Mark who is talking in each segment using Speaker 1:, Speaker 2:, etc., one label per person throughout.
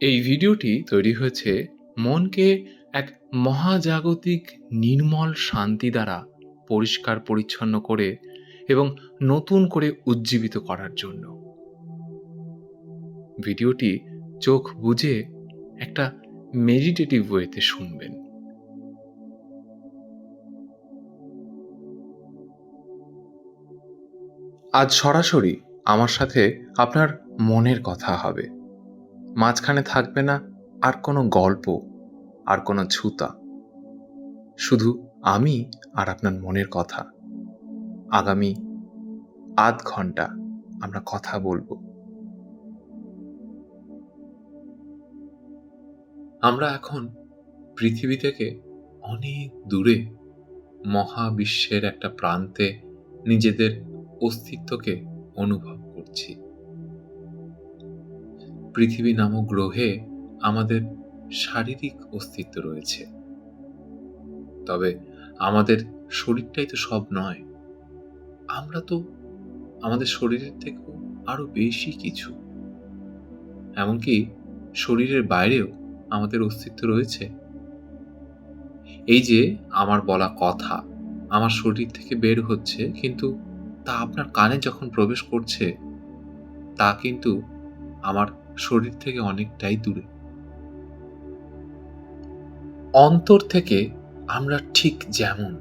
Speaker 1: এই ভিডিওটি তৈরি হয়েছে মনকে এক মহাজাগতিক নির্মল শান্তি দ্বারা পরিষ্কার পরিচ্ছন্ন করে এবং নতুন করে উজ্জীবিত করার জন্য। ভিডিওটি চোখ বুজে একটা মেডিটেটিভ ওয়েতে শুনবেন। আজ সরাসরি আমার সাথে আপনার মনের কথা হবে। মাঝখানে থাকবে না আর কোনো গল্প আর কোনো ছুতা। শুধু আমি আর আপনার মনের কথা। আগামী আধ ঘণ্টা আমরা কথা বলব। আমরা এখন পৃথিবী থেকে অনেক দূরে, মহাবিশ্বের একটা প্রান্তে নিজেদের অস্তিত্বকে অনুভব করছি। পৃথিবী নামক গ্রহে আমাদের শারীরিক অস্তিত্ব রয়েছে। তবে আমাদের শরীরটাই তো সব নয়। আমরা তো আমাদের শরীরের থেকেও আরও বেশি কিছু। এমনকি শরীরের বাইরেও আমাদের অস্তিত্ব রয়েছে। এই যে আমার বলা কথা, আমার শরীর থেকে বের হচ্ছে, কিন্তু তা আপনার কানে যখন প্রবেশ করছে, তা কিন্তু আমার শরীর থেকে অনেকটাই দূরে। অন্তর থেকে আমরা ঠিক যেমন,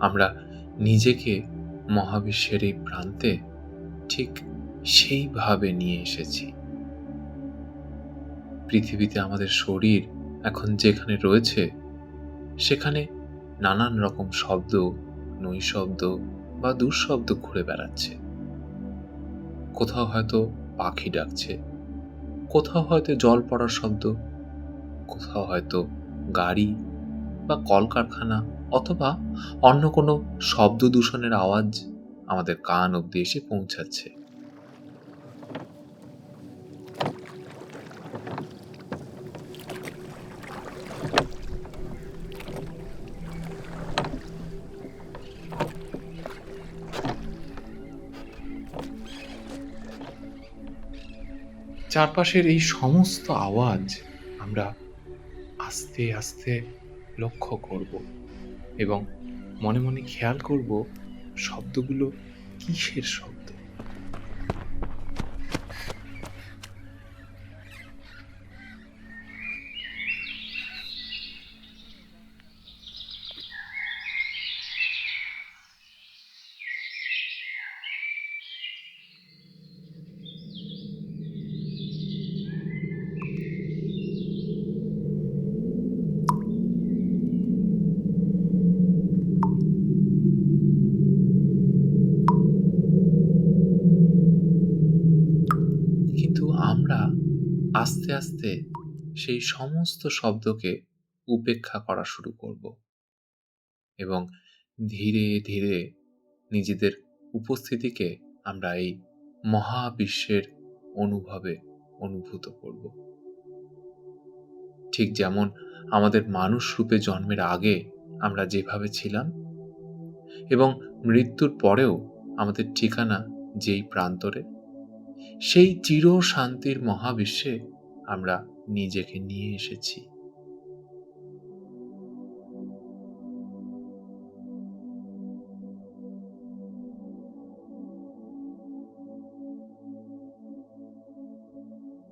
Speaker 1: আমরা নিজেকে মহাবিশ্বের এই প্রান্তে ঠিক সেইভাবে নিয়ে এসেছি। পৃথিবীতে আমাদের শরীর এখন যেখানে রয়েছে, সেখানে নানান রকম শব্দ, নৈশব্দ বা দুঃশব্দ ঘুরে বেড়াচ্ছে। কোথাও হয়তো পাখি ডাকছে কোথাও হয়তো জল পড়ার শব্দ, কোথাও হয়তো গাড়ি বা কলকারখানা অথবা অন্য কোনো শব্দ দূষণের আওয়াজ আমাদের কান অব্দি এসে পৌঁছাচ্ছে। চারপাশের এই সমস্ত আওয়াজ আমরা আস্তে আস্তে লক্ষ্য করব এবং মনে মনে খেয়াল করব শব্দগুলো কিসের শব্দ? আস্তে সেই সমস্ত শব্দকে উপেক্ষা করা শুরু করব এবং ধীরে ধীরে নিজেদের উপস্থিতিকে আমরা এই মহাবিশ্বের অনুভবে অনুভূত করব। ঠিক যেমন আমাদের মানুষ রূপে জন্মের আগে আমরা যেভাবে ছিলাম এবং মৃত্যুর পরেও আমাদের ঠিকানা যেই প্রান্তরে, সেই চির শান্তির মহাবিশ্বে আমরা নিজেকে নিয়ে এসেছি।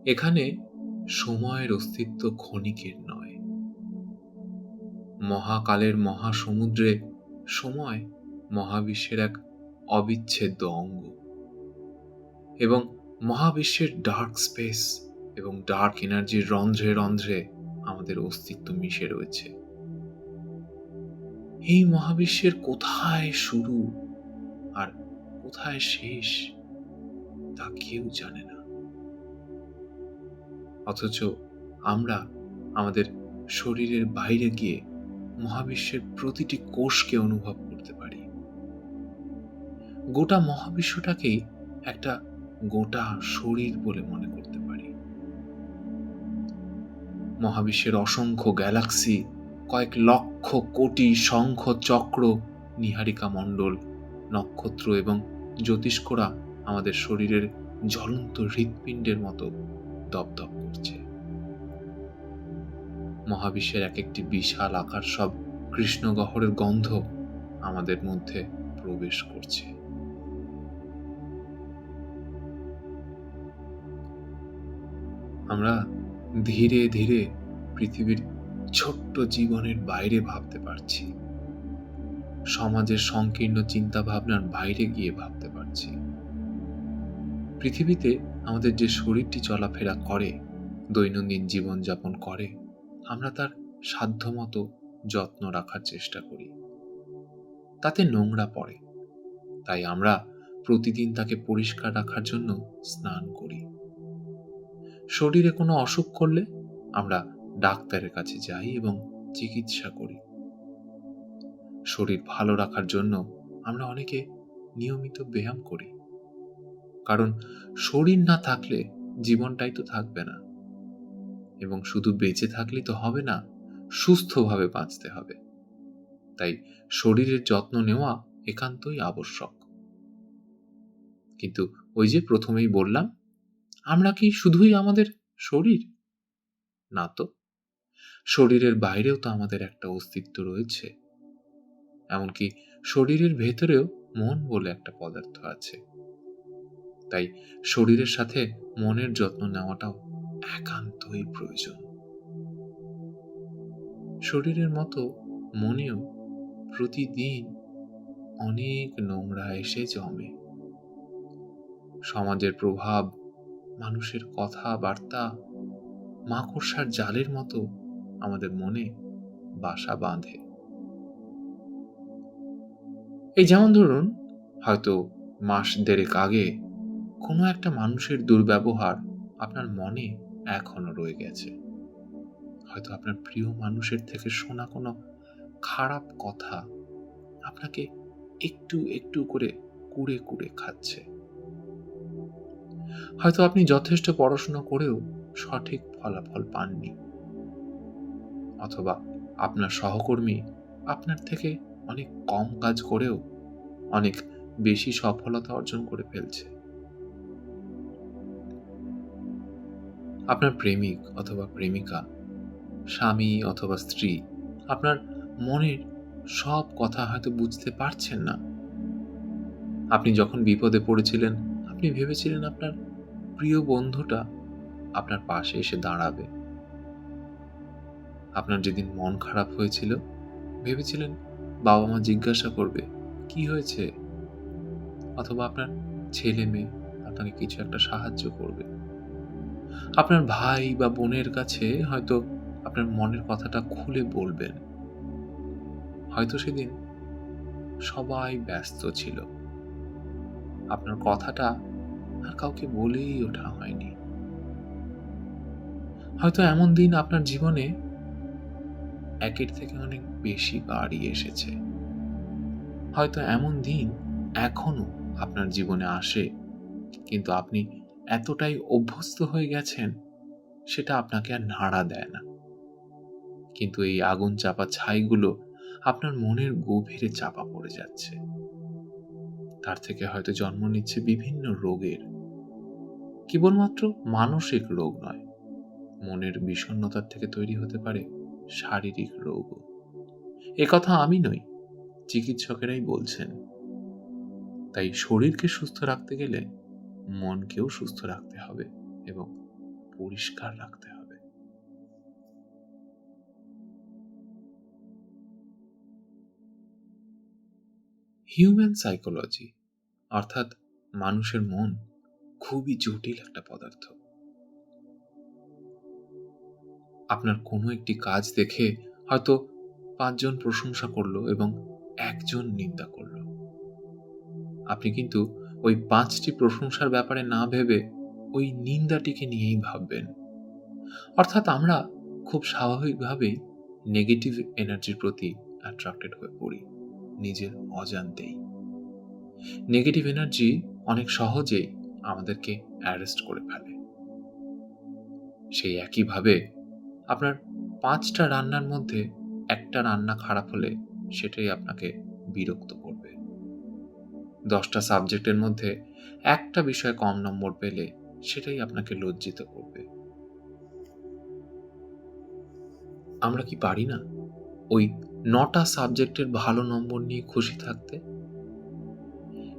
Speaker 1: এখানে সময়ের অস্তিত্ব ক্ষণিকের নয়। মহাকালের মহাসমুদ্রে সময় মহাবিশ্বের এক অবিচ্ছেদ্য অঙ্গ এবং মহাবিশ্বের ডার্ক স্পেস এবং ডার্ক এনার্জির রন্ধ্রে রন্ধ্রে আমাদের অস্তিত্ব মিশে রয়েছে। এই মহাবিশ্বের কোথায় শুরু আর কোথায় শেষ তা কেউ জানে না। অথচ আমরা আমাদের শরীরের বাইরে গিয়ে মহাবিশ্বের প্রতিটি কোষকে অনুভব করতে পারি। গোটা মহাবিশ্বটাকেই একটা গোটা শরীর বলে মনে করতে মহাবিশ্বের অসংখ্য গ্যালাক্সি, কয়েক লক্ষ কোটি শঙ্খ চক্র, নিহারিকা মণ্ডল, নক্ষত্র এবং জ্যোতিষ্করা আমাদের শরীরের জ্বলন্ত হৃৎপিণ্ডের মতো দপদপ করছে। মহাবিশ্বের এক একটি বিশাল আকার সব কৃষ্ণগহরের গন্ধ আমাদের মধ্যে প্রবেশ করছে। আমরা ধীরে ধীরে পৃথিবীর ছোট্ট জীবনের বাইরে ভাবতে পারছি। সমাজের সংকীর্ণ চিন্তা ভাবনার বাইরে গিয়ে ভাবতে পারছি। পৃথিবীতে আমাদের যে শরীরটি চলাফেরা করে, দৈনন্দিন জীবনযাপন করে, আমরা তার সাধ্যমতো যত্ন রাখার চেষ্টা করি। তাতে নোংরা পড়ে। তাই আমরা প্রতিদিন তাকে পরিষ্কার রাখার জন্য স্নান করি। শরীরে কোনো অসুখ করলে আমরা ডাক্তারের কাছে যাই এবং চিকিৎসা করি। শরীর ভালো রাখার জন্য আমরা অনেকে নিয়মিত ব্যায়াম করি। কারণ শরীর না থাকলে জীবনটাই তো থাকবে না। এবং শুধু বেঁচে থাকলে তো হবে না, সুস্থভাবে বাঁচতে হবে। তাই শরীরের যত্ন নেওয়া একান্তই আবশ্যক। কিন্তু ওই যে প্রথমেই বললাম আমরা কি শুধুই আমাদের শরীর? না তো। শরীরের বাইরেও তো আমাদের একটা অস্তিত্ব রয়েছে। এমনকি শরীরের ভেতরেও মন বলে একটা পদার্থ আছে। তাই শরীরের সাথে মনের যত্ন নেওয়াটাও একান্তই প্রয়োজন। শরীরের মতো মনেও প্রতিদিন অনেক নোংরা এসে জমে। সমাজের প্রভাব মানুষের কথাবার্তা, মাকড়সার জালের মতো আমাদের মনে বাসা বাঁধে। এই যেমন ধরুন, হয়তো মাস দেড়েক আগে কোনো একটা মানুষের দুর্ব্যবহার আপনার মনে এখনও রয়ে গেছে। হয়তো আপনার প্রিয় মানুষের থেকে শোনা কোনো খারাপ কথা আপনাকে একটু একটু করে কুড়ে কুড়ে খাচ্ছে। হয়তো আপনি যথেষ্ট পড়াশোনা করেও সঠিক ফলাফল পাননি। অথবা আপনার সহকর্মী আপনার থেকে অনেক কম কাজ করেও অনেক বেশি সফলতা অর্জন করে ফেলছে। আপনার প্রেমিক অথবা প্রেমিকা, স্বামী অথবা স্ত্রী, আপনার মনের সব কথা হয়তো বুঝতে পারছেন না। আপনি যখন বিপদে পড়েছিলেন আপনি ভেবেছিলেন আপনার প্রিয় বন্ধুটা আপনার পাশে এসে দাঁড়াবে? আপনার যেদিন মন খারাপ হয়েছিল, ভেবেছিলেন বাবা মা জিজ্ঞাসা করবে, কি হয়েছে? অথবা আপনার ছেলে মেয়ে আপনাকে কিছু একটা সাহায্য করবে। আপনার ভাই বা বোনের কাছে হয়তো আপনার মনের কথাটা খুলে বলবেন। হয়তো সেদিন সবাই ব্যস্ত ছিল। আপনার কথাটা আর কাউকে বলেই ওঠা হয়নি। হয়তো এমন দিন আপনার জীবনে একের থেকে অনেক বেশি বাড়ি এসেছে। হয়তো এমন দিন এখনও আপনার জীবনে আসে, কিন্তু আপনি এতটাই অভ্যস্ত হয়ে গেছেন, সেটা আপনাকে আর নাড়া দেয় না। কিন্তু এই আগুন চাপা ছাইগুলো আপনার মনের গভীরে চাপা পড়ে যাচ্ছে। তার থেকে হয়তো জন্ম নিচ্ছে বিভিন্ন রোগের। কেবলমাত্র মানসিক রোগ নয়, মনের বিষণ্ণতার থেকে তৈরি হতে পারে শারীরিক রোগও। কথা আমি নই, চিকিৎসকেরাই বলছেন। তাই শরীরকে সুস্থ রাখতে গেলে মনকেও সুস্থ রাখতে হবে এবং পরিষ্কার রাখতে হিউম্যান সাইকোলজি অর্থাৎ মানুষের মন, খুবই জটিল একটা পদার্থ। আপনার কোনো একটি কাজ দেখে হয়তো পাঁচজন প্রশংসা করল এবং একজন নিন্দা করল। আপনি কিন্তু ওই পাঁচটি প্রশংসার ব্যাপারে না ভেবে ওই নিন্দাটিকে নিয়েই ভাববেন। অর্থাৎ আমরা খুব স্বাভাবিকভাবেই নেগেটিভ এনার্জির প্রতি অ্যাট্রাক্টেড হয়ে পড়ি। নিজের অজান্তেই। নেগেটিভ এনার্জি অনেক সহজেই আমাদেরকে অ্যারেস্ট করে ফেলে। সেই একইভাবে আপনার পাঁচটা রান্নার মধ্যে একটা রান্না খারাপ হলে সেটাই আপনাকে বিরক্ত করবে। দশটা সাবজেক্টের মধ্যে একটা বিষয়ে কম নম্বর পেলে সেটাই আপনাকে লজ্জিত করবে। আমরা কি পারি না? ওই নটা সাবজেক্টের ভালো নম্বর নিয়ে খুশি থাকতে?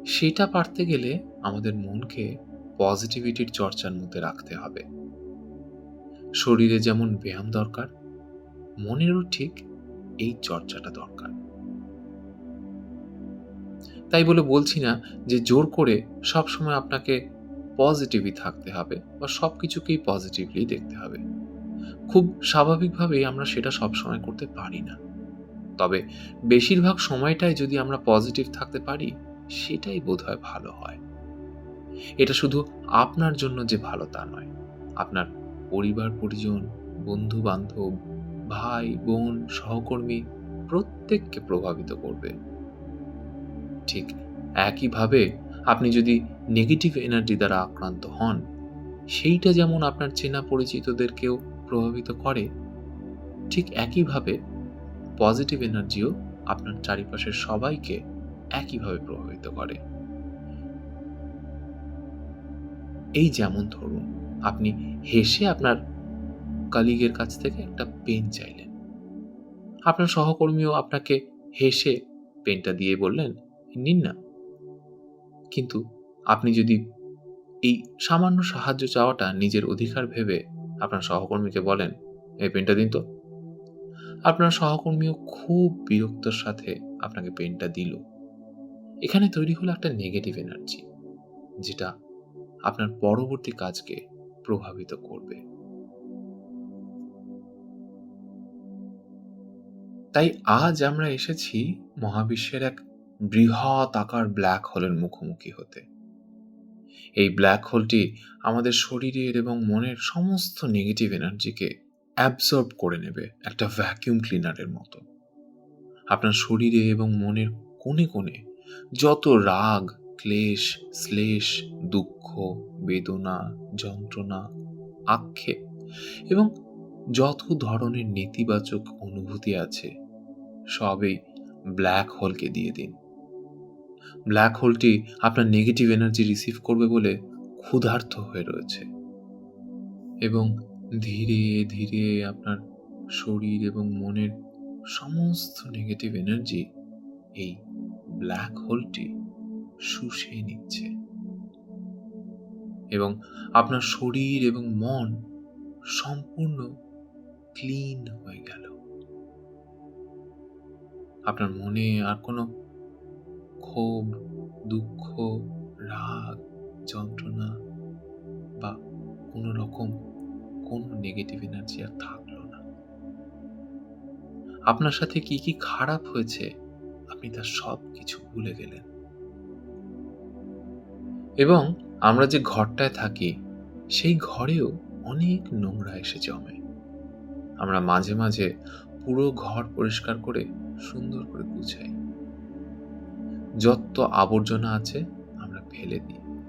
Speaker 1: সেটা পারতে গেলে আমাদের মনকে পজিটিভিটির চর্চার মধ্যে রাখতে হবে। শরীরে যেমন ব্যায়াম দরকার, মনেরও ঠিক এই চর্চাটা দরকার। তাই বলে বলছি না যে জোর করে সব সময় আপনাকে পজিটিভই থাকতে হবে বা সব কিছুকেই পজিটিভলি দেখতে হবে। খুব স্বাভাবিকভাবেই আমরা সেটা সব সময় করতে পারি না। তবে বেশিরভাগ সময়টাই যদি আমরা পজিটিভ থাকতে পারি, সেটাই বোধহয় ভালো হয়। এটা শুধু আপনার জন্য যে ভালো তা নয়। আপনার পরিবার, পরিজন বন্ধু বান্ধব ভাই, বোন, সহকর্মী প্রত্যেককে প্রভাবিত করবে। ঠিক একইভাবে আপনি যদি নেগেটিভ এনার্জি দ্বারা আক্রান্ত হন, সেইটা যেমন আপনার চেনা পরিচিতদেরকেও প্রভাবিত করে, ঠিক একইভাবে পজিটিভ এনার্জিও আপনার চারিপাশের সবাইকে একইভাবে প্রভাবিত করে। এই যেমন ধরুন, আপনি হেসে আপনার কালিগের কাছ থেকে একটা পেন চাইলেন। আপনার সহকর্মীও আপনাকে হেসে পেনটা দিয়ে বললেন, নিন না। কিন্তু আপনি যদি এই সামান্য সাহায্য চাওয়াটা নিজের অধিকার ভেবে আপনার সহকর্মীকে বলেন, এই পেনটা দিন তো। আপনার সহকর্মীও খুব বিরক্তর সাথে আপনাকে পেনটা দিল। এখানে তৈরি হলো একটা নেগেটিভ এনার্জি যেটা আপনার পরবর্তী কাজকে প্রভাবিত করবে। তাই আজ আমরা এসেছি মহাবিশ্বের এক বৃহৎ আকার ব্ল্যাক হোলের মুখোমুখি হতে। এই ব্ল্যাক হোলটি আমাদের শরীরের এবং মনের সমস্ত নেগেটিভ এনার্জিকে অ্যাবসর্ব করে নেবে একটা ভ্যাকিউম ক্লিনারের মতো। আপনার শরীরে এবং মনের কোণে কোণে যত রাগ, ক্লেশ, শ্লেষ, দুঃখ, বেদনা, যন্ত্রণা, আক্ষেপ এবং যত ধরনের নেতিবাচক অনুভূতি আছে সবই ব্ল্যাক হোলকে দিয়ে দিন। ব্ল্যাক হোলটি আপনার নেগেটিভ এনার্জি রিসিভ করবে বলে ক্ষুধার্ত হয়ে রয়েছে। এবং ধীরে ধীরে আপনার শরীর এবং মনের সমস্ত নেগেটিভ এনার্জি এই ব্ল্যাক হোলটি শুষে নিচ্ছে। এবং আপনার শরীর এবং মন সম্পূর্ণ ক্লিন হয়ে গেল। আপনার মনে আর কোনো ক্ষোভ, দুঃখ, রাগ, যন্ত্রণা বা কোনো রকম কোনো নেগেটিভ এনার্জি আর থাকল না। আপনার সাথে কি কি খারাপ হয়েছে আপনি তার সব কিছু ভুলে গেলেন। এবং আমরা যে ঘরটায় থাকি, সেই ঘরেও অনেক নোংরা এসে জমে। আমরা মাঝে মাঝে পুরো ঘর পরিষ্কার করে সুন্দর করে গুছাই। যত আবর্জনা আছে আমরা ফেলে দিই।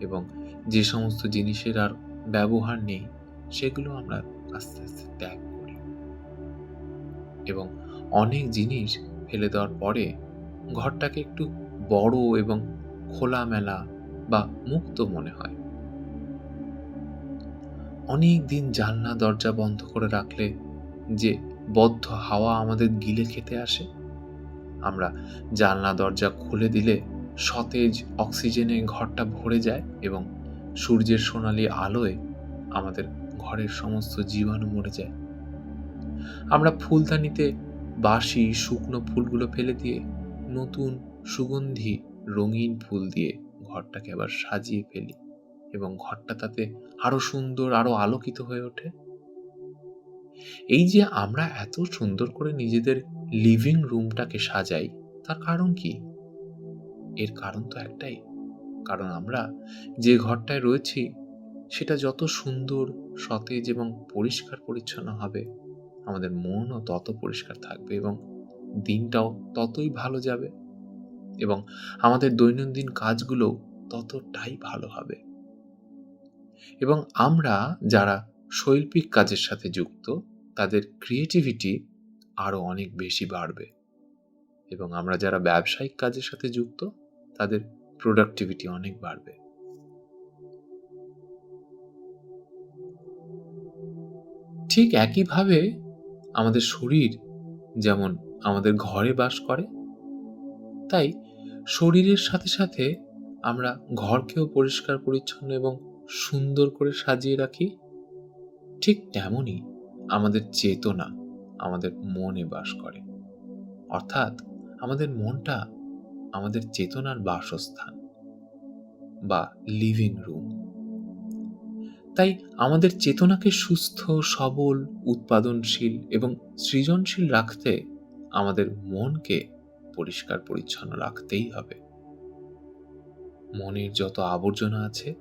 Speaker 1: এবং যে সমস্ত জিনিসের আর ব্যবহার নেই, সেগুলো আমরা আস্তে আস্তে ত্যাগ করি। এবং অনেক জিনিস ফেলে দেওয়ার পরে ঘরটাকে একটু বড় এবং খোলামেলা বা মুক্ত মনে হয়। অনেক দিন জানলা দরজা বন্ধ করে রাখলে যে বদ্ধ হাওয়া আমাদের গিলে খেতে আসে আমরা জানলা দরজা খুলে দিলে সতেজ অক্সিজেনে ঘরটা ভরে যায় এবং সূর্যের সোনালি আলোয় আমাদের ঘরের সমস্ত জীবাণু মরে যায়। আমরা ফুলদানিতে বাসি শুকনো ফুলগুলো ফেলে দিয়ে নতুন সুগন্ধি রঙিন ফুল দিয়ে ঘরটাকে আবার সাজিয়ে ফেলি এবং ঘরটা তাতে আরও সুন্দর, আরও আলোকিত হয়ে ওঠে। এই যে আমরা এত সুন্দর করে নিজেদের লিভিং রুমটাকে সাজাই, তার কারণ কি? এর কারণ তো একটাই, কারণ আমরা যে ঘরটায় রয়েছি, সেটা যত সুন্দর, সতেজ এবং পরিষ্কার পরিচ্ছন্ন হবে, আমাদের মনও তত পরিষ্কার থাকবে এবং দিনটাও ততই ভালো যাবে এবং আমাদের দৈনন্দিন কাজগুলো ততটাই ভালো হবে। এবং আমরা যারা শৈল্পিক কাজের সাথে যুক্ত, তাদের ক্রিয়েটিভিটি আরও অনেক বেশি বাড়বে। এবং আমরা যারা ব্যবসায়িক কাজের সাথে যুক্ত, তাদের প্রোডাক্টিভিটি অনেক বাড়বে। ঠিক একইভাবে আমাদের শরীর, যেমন আমাদের ঘরে বাস করে, তাই শরীরের সাথে সাথে আমরা ঘরকেও পরিষ্কার, পরিচ্ছন্ন এবং সুন্দর করে সাজিয়ে রাখি। ঠিক তেমনই আমাদের চেতনা। আমাদের মনে বাস করে। অর্থাৎ আমাদের মনটা আমাদের চেতনার বাসস্থান বা লিভিং রুম তাই আমাদের চেতনাকে সুস্থ, সবল, উৎপাদনশীল এবং সৃজনশীল রাখতে আমাদের মনকে পরিষ্কার, পরিচ্ছন্ন রাখতেই হবে। মনের যত আবর্জনা আছে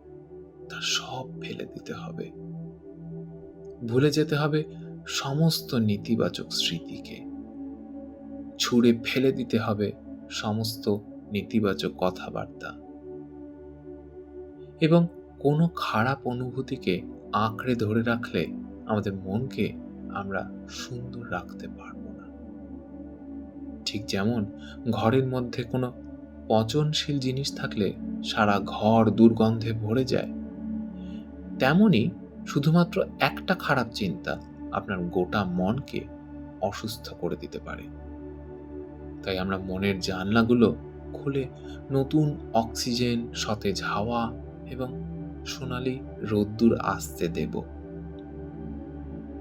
Speaker 1: তা সব ফেলে দিতে হবে। ভুলে যেতে হবে সমস্ত নেতিবাচক স্মৃতিকে। ছুঁড়ে ফেলে দিতে হবে সমস্ত নেতিবাচক কথাবার্তা। এবং কোনো খারাপ অনুভূতিকে আঁকড়ে ধরে রাখলে আমাদের মনকে আমরা সুন্দর রাখতে পারব না। ঠিক যেমন ঘরের মধ্যে কোনো পচনশীল জিনিস থাকলে সারা ঘর দুর্গন্ধে ভরে যায়, তেমনি শুধুমাত্র একটা খারাপ চিন্তা আপনার গোটা মনকে অসুস্থ করে দিতে পারে। তাই আমরা মনের জানলাগুলো খুলে নতুন অক্সিজেন, সতেজ হাওয়া এবং সোনালি রোদ্দুর আসতে দেব।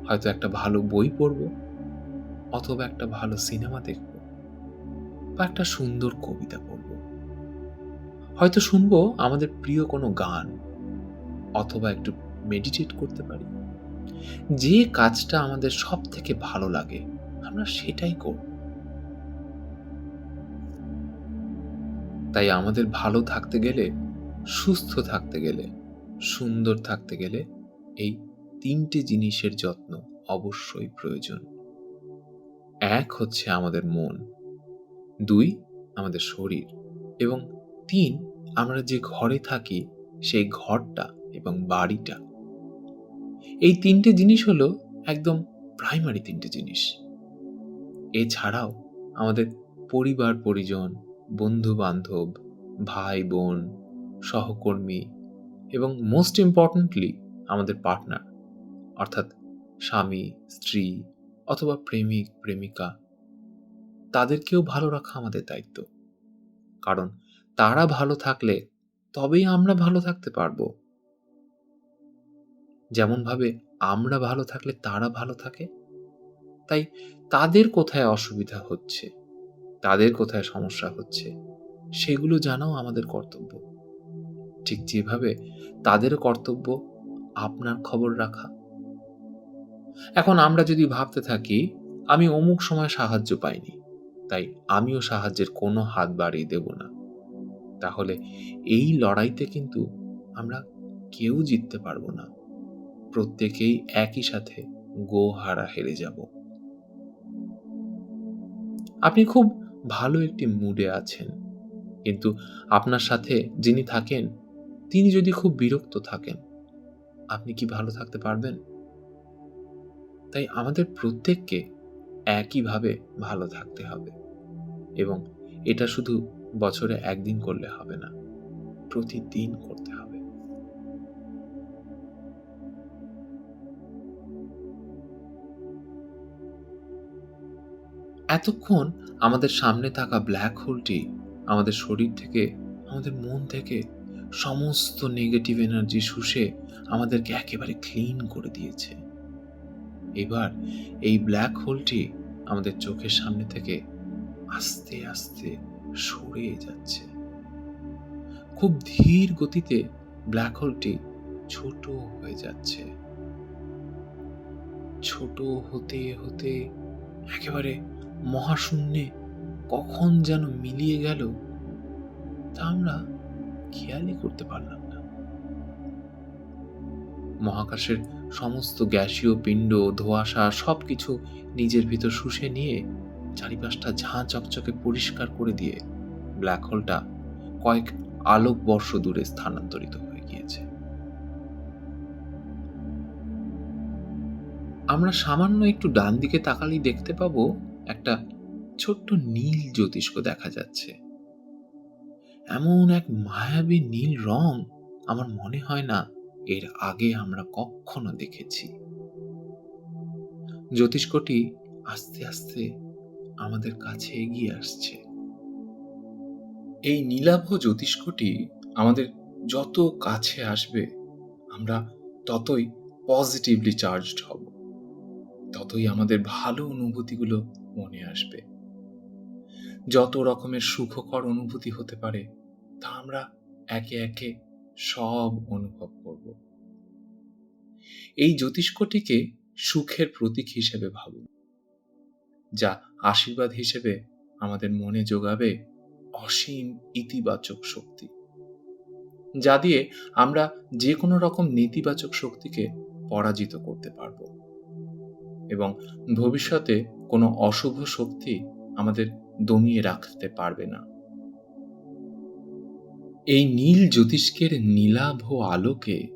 Speaker 1: হয়তো একটা ভালো বই পড়ব অথবা একটা ভালো সিনেমা দেখব বা একটা সুন্দর কবিতা পড়ব। হয়তো শুনব আমাদের প্রিয় কোনো গান অথবা একটু মেডিটেট করতে পারি। যে কাজটা আমাদের সব থেকে ভালো লাগে, আমরা সেটাই করব। তাই আমাদের ভালো থাকতে গেলে, সুস্থ থাকতে গেলে, সুন্দর থাকতে গেলে এই তিনটে জিনিসের যত্ন অবশ্যই প্রয়োজন। এক হচ্ছে আমাদের মন, দুই আমাদের শরীর, এবং তিন আমরা যে ঘরে থাকি, সেই ঘরটা এবং বাড়িটা। এই তিনটে জিনিস হলো একদম প্রাইমারি তিনটে জিনিস। এছাড়াও আমাদের পরিবার, পরিজন বন্ধু বান্ধব ভাই, বোন, সহকর্মী এবং মোস্ট ইম্পর্ট্যান্টলি আমাদের পার্টনার অর্থাৎ স্বামী, স্ত্রী অথবা প্রেমিক, প্রেমিকা, তাদেরকেও ভালো রাখা আমাদের দায়িত্ব। কারণ তারা ভালো থাকলে তবেই আমরা ভালো থাকতে পারব। যেমনভাবে আমরা ভালো থাকলে তারা ভালো থাকে। তাই তাদের কোথায় অসুবিধা হচ্ছে, তাদের কোথায় সমস্যা হচ্ছে, সেগুলো জানাও আমাদের কর্তব্য। ঠিক যেভাবে তাদের কর্তব্য, আপনার খবর রাখা। এখন আমরা যদি ভাবতে থাকি, আমি অমুক সময় সাহায্য পাইনি, তাই আমিও সাহায্যের কোনো হাত বাড়িয়ে দেব না। তাহলে এই লড়াইতে কিন্তু আমরা কেউ জিততে পারব না। প্রত্যেকেই একই সাথে গো হারা হেরে যাব। আপনি খুব ভালো একটি মুডে আছেন, কিন্তু আপনার সাথে যিনি থাকেন, তিনি যদি খুব বিরক্ত থাকেন, আপনি কি ভালো থাকতে পারবেন? তাই আমাদের প্রত্যেককে একইভাবে ভালো থাকতে হবে এবং এটা শুধু বছরে একদিন করলে হবে না, প্রতিদিন করতে হবে। এতক্ষণ আমাদের সামনে থাকা ব্ল্যাক হোলটি আমাদের শরীর থেকে, আমাদের মন থেকে সমস্ত নেগেটিভ এনার্জি শুষে আমাদেরকে একেবারে ক্লিন করে দিয়েছে। এবার এই ব্ল্যাক হোলটি আমাদের চোখের সামনে থেকে আস্তে আস্তে সরে যাচ্ছে। খুব ধীর গতিতে ব্ল্যাক হোলটি ছোট হয়ে যাচ্ছে। ছোট হতে হতে একেবারে মহাশূন্যে কখন যেন মিলিয়ে গেল, তা আমরা খেয়ালই করতে পারলাম না। মহাকাশের সমস্ত গ্যাসীয় পিণ্ড, ধোঁয়াশা সবকিছু নিজের ভিতর শুষে নিয়ে চারিপাশটা ঝাঁ চকচকে পরিষ্কার করে দিয়ে ব্ল্যাক হোলটা কয়েক আলোক বর্ষ দূরে স্থানান্তরিত হয়ে গিয়েছে। আমরা সামান্য একটু ডান দিকে তাকালেই দেখতে পাবো একটা ছোট্ট নীল জ্যোতিষ্ক দেখা যাচ্ছে। এমন এক মায়াবী নীল রং আমার মনে হয় না এর আগে আমরা কখনো দেখেছি। জ্যোতিষ্কটি আস্তে আস্তে আমাদের কাছে এগিয়ে আসছে। এই নীলাভ জ্যোতিষ্কটি আমাদের যত কাছে আসবে, আমরা ততই পজিটিভলি চার্জড হব। ততই আমাদের ভালো অনুভূতিগুলো মনে আসবে। যত রকমের সুখকর অনুভূতি হতে পারে, তা আমরা একে একে সব অনুভব করব। এই জ্যোতিষ্কটিকে সুখের প্রতীক হিসেবে ভাবুন, যা আশীর্বাদ হিসেবে আমাদের মনে যোগাবে অসীম ইতিবাচক শক্তি, যা দিয়ে আমরা যে কোনো রকম নেতিবাচক শক্তিকে পরাজিত করতে পারব। এবং ভবিষ্যতে কোনো অশুভ শক্তি আমাদের দমিয়ে রাখতে পারবে না। এই নীল জ্যোতিষ্কের নীলাভ আলোকে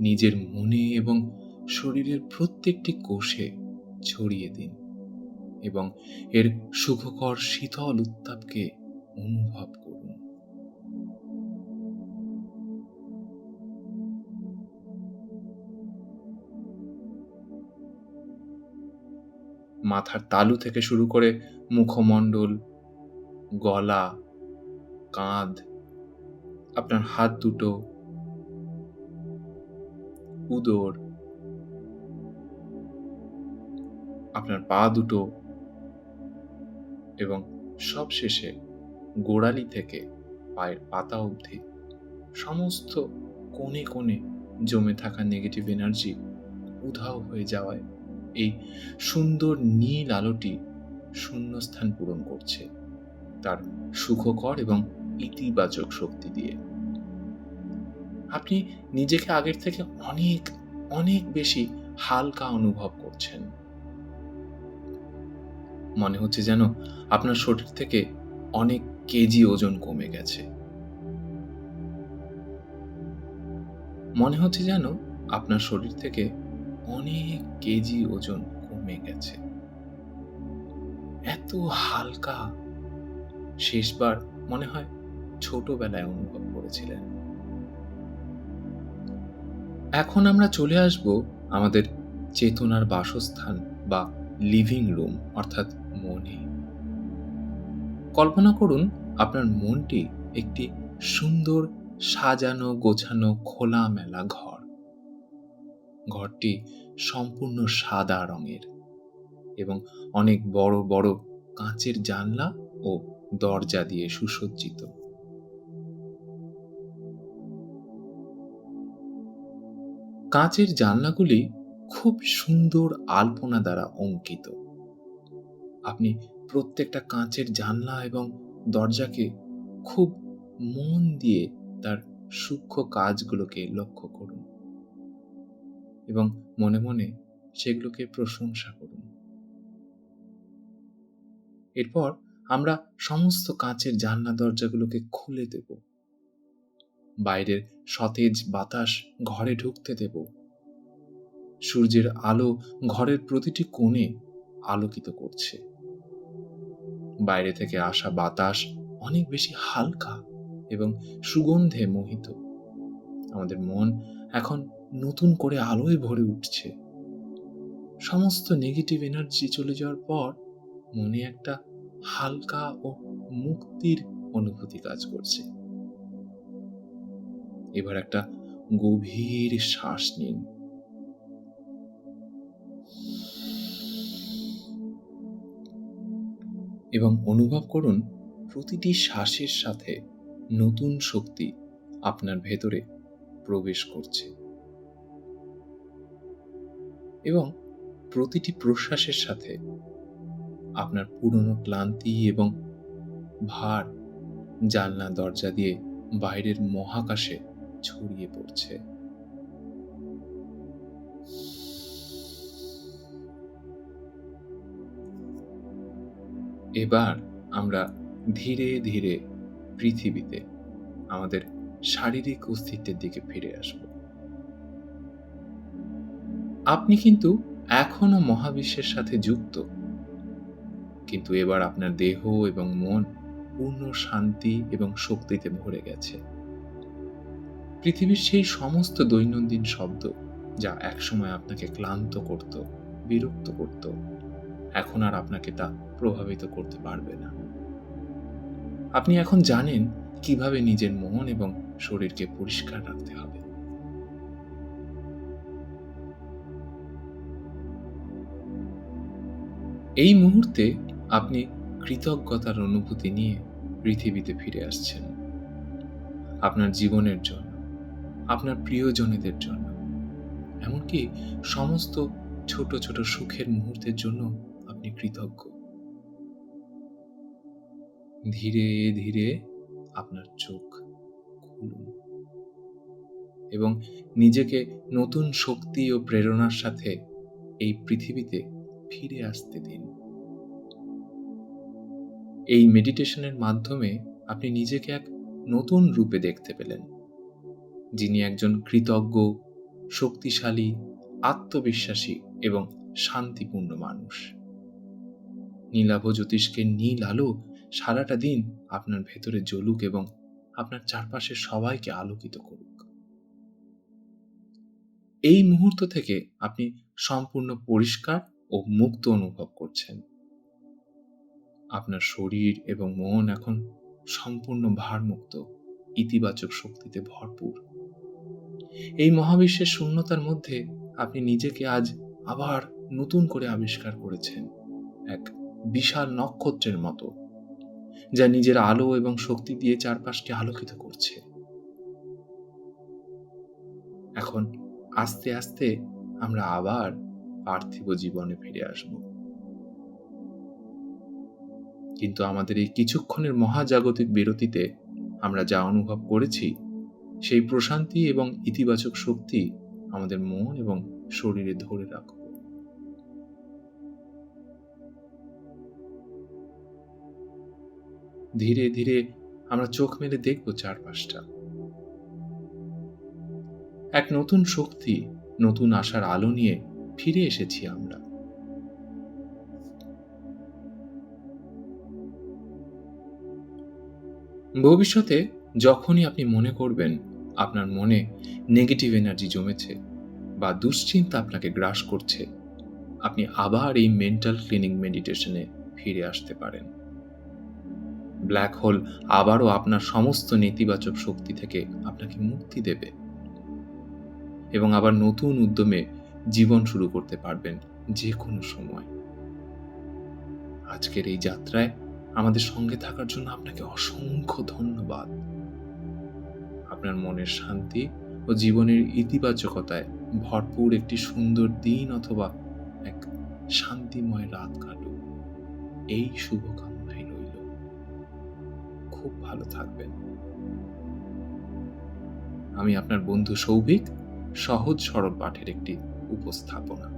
Speaker 1: নিজের মনে এবং শরীরের প্রত্যেকটি কোষে ছড়িয়ে দিন এবং এর সুখকর শীতল উত্তাপকে অনুভব মাথার তালু থেকে শুরু করে মুখমণ্ডল, গলা, কাঁধ, আপনার হাত দুটো, উদর, আপনার পা দুটো এবং সব শেষে গোড়ালি থেকে পায়ের পাতা অবধি সমস্ত কোণে কোণে জমে থাকা নেগেটিভ এনার্জি উধাও হয়ে যাওয়ায় এই সুন্দর নীল আলোটি শূন্যস্থান পূরণ করছে তার সুখকর এবং ইতিবাচক শক্তি দিয়ে। আপনি নিজেকে আগের থেকে অনেক অনেক বেশি হালকা অনুভব করছেন। মনে হচ্ছে যেন আপনার শরীর থেকে অনেক কেজি ওজন কমে গেছে। মনে হচ্ছে যেন আপনার শরীর থেকে অনেক কেজি ওজন কমে গেছে। এত হালকা শেষবার মনে হয় ছোটবেলায় অনুভব করেছিলেন। এখন আমরা চলে আসব আমাদের চেতনার বাসস্থান বা লিভিং রুম অর্থাৎ মনে। কল্পনা করুন আপনার মনটি একটি সুন্দর সাজানো গোছানো খোলামেলা ঘর। ঘরটি সম্পূর্ণ সাদা রঙের এবং অনেক বড় বড় কাঁচের জানলা ও দরজা দিয়ে সুসজ্জিত। কাঁচের জানলাগুলি খুব সুন্দর আলপনা দ্বারা অঙ্কিত। আপনি প্রত্যেকটা কাঁচের জানলা এবং দরজাকে খুব মন দিয়ে তার সূক্ষ্ম কাজগুলোকে লক্ষ্য করুন। এবং মনে মনে সেগুলোকে প্রশংসা করুন। এরপর আমরা সমস্ত কাঁচের জানলা দরজাগুলোকে খুলে দেব। বাইরের সতেজ বাতাস ঘরে ঢুকতে দেব। সূর্যের আলো ঘরের প্রতিটি কোণে আলোকিত করছে। বাইরে থেকে আসা বাতাস অনেক বেশি হালকা এবং সুগন্ধে মোহিত। আমাদের মন এখন নতুন করে আলোয় ভরে উঠছে। সমস্ত নেগেটিভ এনার্জি চলে যাওয়ার পর মনে একটা হালকা ও মুক্তির অনুভূতি কাজ করছে। এবার একটা গভীর শ্বাস নিন। এবং অনুভব করুন প্রতিটি শ্বাসের সাথে নতুন শক্তি আপনার ভেতরে প্রবেশ করছে। এবং প্রতিটি প্রশ্বাসের সাথে আপনার পুরনো ক্লান্তি এবং ভার জানলা দরজা দিয়ে বাইরের মহাকাশে ছড়িয়ে পড়ছে। এবার আমরা ধীরে ধীরে পৃথিবীতে আমাদের শারীরিক অস্তিত্বের দিকে ফিরে আসব। আপনি কিন্তু এখনও মহাবিশ্বের সাথে যুক্ত। কিন্তু এবার আপনার দেহ এবং মন পূর্ণ শান্তি এবং শক্তিতে ভরে গেছে। পৃথিবীর সেই সমস্ত দৈনন্দিন শব্দ যা একসময় আপনাকে ক্লান্ত করত, বিরক্ত করত, এখন আর আপনাকে তা প্রভাবিত করতে পারবে না। আপনি এখন জানেন কীভাবে নিজের মন এবং শরীরকে পরিষ্কার রাখতে হবে। এই মুহূর্তে আপনি কৃতজ্ঞতার অনুভূতি নিয়ে পৃথিবীতে ফিরে আসছেন। আপনার জীবনের জন্য, আপনার প্রিয়জনেদের জন্য, এমনকি সমস্ত ছোট ছোট সুখের মুহূর্তের জন্য আপনি কৃতজ্ঞ। ধীরে ধীরে আপনার চোখ খুলুন এবং নিজেকে নতুন শক্তি ও প্রেরণার সাথে এই পৃথিবীতে ফিরে আসতে দিন। এই মেডিটেশনের মাধ্যমে আপনি নিজেকে এক নতুন রূপে দেখতে পেলেন, যিনি একজন কৃতজ্ঞ, শক্তিশালী, আত্মবিশ্বাসী এবং শান্তিপূর্ণ মানুষ। নীলাভ জ্যোতিষকে নীল আলো সারাটা দিন আপনার ভেতরে জ্বলুক এবং আপনার চারপাশের সবাইকে আলোকিত করুক। এই মুহূর্ত থেকে আপনি সম্পূর্ণ পরিষ্কার ও মুক্ত অনুভব করছেন। আপনার শরীর এবং মন এখন সম্পূর্ণ ভারমুক্ত, ইতিবাচক শক্তিতে ভরপুর। এই মহাবিশ্বের শূন্যতার মধ্যে আপনি নিজেকে আজ আবার নতুন করে আবিষ্কার করেছেন, এক বিশাল নক্ষত্রের মতো, যা নিজের আলো এবং শক্তি দিয়ে চারপাশকে আলোকিত করছে। এখন আস্তে আস্তে আমরা আবার পার্থিব জীবনে ফিরে আসব। কিন্তু আমাদের এই কিছুক্ষণের মহাজাগতিক বিরতিতে আমরা যা অনুভব করেছি, সেই প্রশান্তি এবং ইতিবাচক শক্তি আমাদের মন এবং শরীরে ধরে রাখব। ধীরে ধীরে আমরা চোখ মেলে দেখব চারপাশটা। এক নতুন শক্তি, নতুন আশার আলো নিয়ে ফিরে এসেছি আমরা। ভবিষ্যতে যখনই আপনি মনে করবেন আপনার মনে নেগেটিভ এনার্জি জমেছে বা দুশ্চিন্তা আপনাকে গ্রাস করছে, আপনি আবার এই মেন্টাল ক্লিনিং মেডিটেশনে ফিরে আসতে পারেন। ব্ল্যাক হোল আবারও আপনার সমস্ত নেতিবাচক শক্তি থেকে আপনাকে মুক্তি দেবে এবং আবার নতুন উদ্যমে জীবন শুরু করতে পারবেন যে কোনো সময়। আজকের এই যাত্রায় আমাদের সঙ্গে থাকার জন্য আপনাকে অসংখ্য ধন্যবাদ। আপনার মনের শান্তি ও জীবনের ইতিবাচকতায় ভরপুর একটি সুন্দর দিন অথবা এক শান্তিময় রাত কাটুক। এই শুভকামনাই রইল। খুব ভালো থাকবেন। আমি আপনার বন্ধু সৌভিক, সহজ সরল পাঠের একটি উপস্থাপনা।